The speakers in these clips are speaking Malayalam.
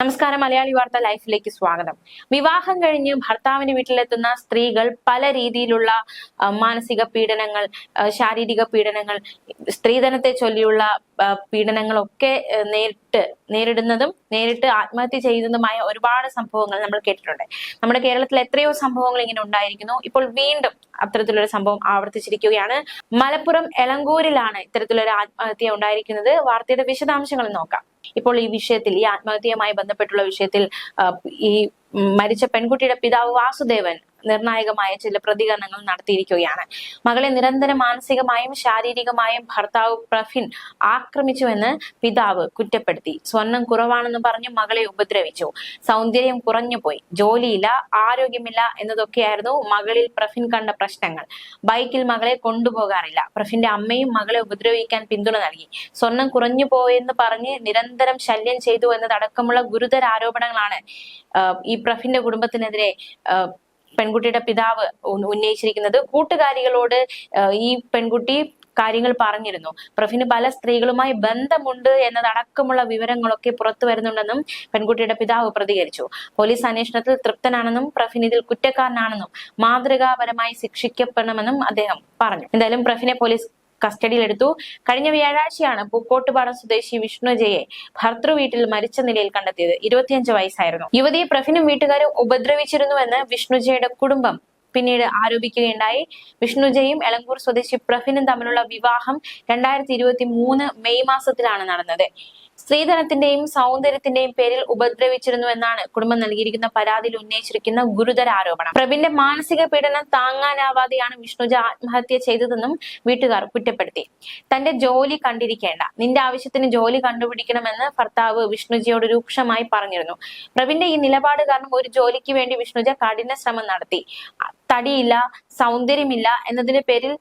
നമസ്കാരം മലയാളി വാർത്ത ലൈഫിലേക്ക് സ്വാഗതം. വിവാഹം കഴിഞ്ഞ് ഭർത്താവിന്റെ വീട്ടിലെത്തുന്ന സ്ത്രീകൾ പല രീതിയിലുള്ള മാനസിക പീഡനങ്ങൾ ശാരീരിക പീഡനങ്ങൾ സ്ത്രീധനത്തെ ചൊല്ലിയുള്ള പീഡനങ്ങളൊക്കെ നേരിട്ട് നേരിടുന്നതും നേരിട്ട് ആത്മഹത്യ ചെയ്യുന്നതുമായ ഒരുപാട് സംഭവങ്ങൾ നമ്മൾ കേട്ടിട്ടുണ്ട്. നമ്മുടെ കേരളത്തിൽ എത്രയോ സംഭവങ്ങൾ ഇങ്ങനെ ഉണ്ടായിരിക്കുന്നു. ഇപ്പോൾ വീണ്ടും അത്തരത്തിലൊരു സംഭവം ആവർത്തിച്ചിരിക്കുകയാണ്. മലപ്പുറം എളങ്കൂരിലാണ് ഇത്തരത്തിലൊരു ആത്മഹത്യ ഉണ്ടായിരിക്കുന്നത്. വാർത്തയുടെ വിശദാംശങ്ങൾ നോക്കാം. ഇപ്പോൾ ഈ വിഷയത്തിൽ ഈ ആത്മഹത്യയുമായി ബന്ധപ്പെട്ടുള്ള വിഷയത്തിൽ ഈ മരിച്ച പെൺകുട്ടിയുടെ പിതാവ് വാസുദേവൻ നിർണായകമായ ചില പ്രതികരണങ്ങൾ നടത്തിയിരിക്കുകയാണ്. മകളെ നിരന്തരം മാനസികമായും ശാരീരികമായും ഭർത്താവ് പ്രഫിൻ ആക്രമിച്ചുവെന്ന് പിതാവ് കുറ്റപ്പെടുത്തി. സ്വർണം കുറവാണെന്ന് പറഞ്ഞ് മകളെ ഉപദ്രവിച്ചു. സൗന്ദര്യം കുറഞ്ഞുപോയി. ജോലിയില്ല ആരോഗ്യമില്ല എന്നതൊക്കെയായിരുന്നു മകളിൽ പ്രഫിൻ കണ്ട പ്രശ്നങ്ങൾ. ബൈക്കിൽ മകളെ കൊണ്ടുപോകാറില്ല. പ്രഫിന്റെ അമ്മയും മകളെ ഉപദ്രവിക്കാൻ പിന്തുണ നൽകി. സ്വർണം കുറഞ്ഞു പോയെന്ന് പറഞ്ഞ് നിരന്തരം ശല്യം ചെയ്തു എന്നതടക്കമുള്ള ഗുരുതര ആരോപണങ്ങളാണ് ഈ പ്രഫിന്റെ കുടുംബത്തിനെതിരെ പെൺകുട്ടിയുടെ പിതാവ് ഉന്ന- ഉന്നയിച്ചിരിക്കുന്നത് കൂട്ടുകാരികളോട് ഈ പെൺകുട്ടി കാര്യങ്ങൾ പറഞ്ഞിരുന്നു. പ്രഫിന് പല സ്ത്രീകളുമായി ബന്ധമുണ്ട് എന്നതടക്കമുള്ള വിവരങ്ങളൊക്കെ പുറത്തു വരുന്നുണ്ടെന്നും പെൺകുട്ടിയുടെ പിതാവ് പ്രതികരിച്ചു. പോലീസ് അന്വേഷണത്തിൽ തൃപ്തനാണെന്നും പ്രഫിൻ ഇതിൽ കുറ്റക്കാരനാണെന്നും മാതൃകാപരമായി ശിക്ഷിക്കപ്പെടണമെന്നും അദ്ദേഹം പറഞ്ഞു. എന്തായാലും പ്രഫിനെ പോലീസ് കസ്റ്റഡിയിലെടുത്തു. കഴിഞ്ഞ വ്യാഴാഴ്ചയാണ് പൂക്കോട്ടുപാടം സ്വദേശി വിഷ്ണുജയെ ഭർത്തൃ വീട്ടിൽ മരിച്ച നിലയിൽ കണ്ടെത്തിയത്. ഇരുപത്തിയഞ്ച് വയസ്സായിരുന്നു. യുവതിയെ പ്രഫിനും വീട്ടുകാരും ഉപദ്രവിച്ചിരുന്നുവെന്ന് വിഷ്ണുജയുടെ കുടുംബം പിന്നീട് ആരോപിക്കുകയുണ്ടായി. വിഷ്ണുജയും എളങ്കൂർ സ്വദേശി പ്രഫിനും തമ്മിലുള്ള വിവാഹം രണ്ടായിരത്തി മെയ് മാസത്തിലാണ് നടന്നത്. സ്ത്രീധനത്തിന്റെയും സൗന്ദര്യത്തിന്റെയും പേരിൽ ഉപദ്രവിച്ചിരുന്നു എന്നാണ് കുടുംബം നൽകിയിരിക്കുന്ന പരാതിയിൽ ഉന്നയിച്ചിരിക്കുന്ന ഗുരുതര ആരോപണം. പ്രബിന്റെ മാനസിക പീഡനം താങ്ങാനാവാതെയാണ് വിഷ്ണുജ ആത്മഹത്യ ചെയ്തതെന്നും വീട്ടുകാർ കുറ്റപ്പെടുത്തി. തന്റെ ജോലി കണ്ടിരിക്കേണ്ട. നിന്റെ ആവശ്യത്തിന് ജോലി കണ്ടുപിടിക്കണമെന്ന് ഭർത്താവ് വിഷ്ണുജിയോട് രൂക്ഷമായി പറഞ്ഞിരുന്നു. പ്രബിന്റെ ഈ നിലപാട് കാരണം ഒരു ജോലിക്ക് വേണ്ടി വിഷ്ണുജ കഠിന ശ്രമം നടത്തി. തടിയില്ല സൗന്ദര്യമില്ല എന്നതിന്റെ പേരിൽ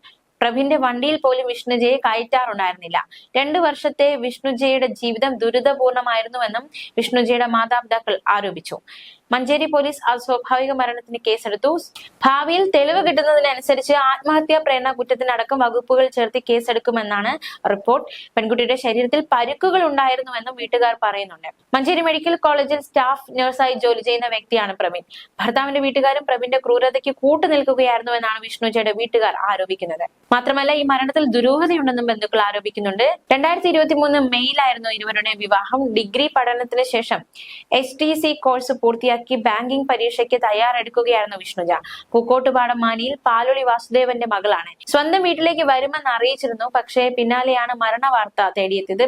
പ്രഭിന്റെ വണ്ടിയിൽ പോലും വിഷ്ണുജയെ കയറ്റാറുണ്ടായിരുന്നില്ല. രണ്ടു വർഷത്തെ വിഷ്ണുജയുടെ ജീവിതം ദുരിതപൂർണമായിരുന്നുവെന്നും വിഷ്ണുജയുടെ മാതാപിതാക്കൾ ആരോപിച്ചു. മഞ്ചേരി പോലീസ് അസ്വാഭാവിക മരണത്തിന് കേസെടുത്തു. ഭാവിയിൽ തെളിവ് കിട്ടുന്നതിനനുസരിച്ച് ആത്മഹത്യാ പ്രേരണ കുറ്റത്തിനടക്കം വകുപ്പുകൾ ചേർത്ത് കേസെടുക്കുമെന്നാണ് റിപ്പോർട്ട്. പെൺകുട്ടിയുടെ ശരീരത്തിൽ പരുക്കുകൾ ഉണ്ടായിരുന്നുവെന്നും വീട്ടുകാർ പറയുന്നുണ്ട്. മഞ്ചേരി മെഡിക്കൽ കോളേജിൽ സ്റ്റാഫ് നഴ്സായി ജോലി ചെയ്യുന്ന വ്യക്തിയാണ് പ്രവീൺ. ഭർത്താവിന്റെ വീട്ടുകാരും പ്രവീന്റെ ക്രൂരതയ്ക്ക് കൂട്ടുനിൽക്കുകയായിരുന്നുവെന്നാണ് വിഷ്ണുജയുടെ വീട്ടുകാർ ആരോപിക്കുന്നത്. മാത്രമല്ല ഈ മരണത്തിൽ ദുരൂഹതയുണ്ടെന്നും ബന്ധുക്കൾ ആരോപിക്കുന്നുണ്ട്. രണ്ടായിരത്തി ഇരുപത്തി മൂന്ന് മെയ്യിലായിരുന്നു ഇരുവരുടെ വിവാഹം. ഡിഗ്രി പഠനത്തിന് ശേഷം എച്ച് ടി സി കോഴ്സ് പൂർത്തിയാക്കി ബാങ്കിംഗ് പരീക്ഷയ്ക്ക് തയ്യാറെടുക്കുകയായിരുന്നു വിഷ്ണുജ. പൂക്കോട്ടുപാടം മാനിയിൽ പാലൊളി വാസുദേവന്റെ മകളാണ്. സ്വന്തം വീട്ടിലേക്ക് വരുമെന്ന് അറിയിച്ചിരുന്നു പക്ഷേ പിന്നാലെയാണ് മരണ വാർത്ത തേടിയെത്തിയത്.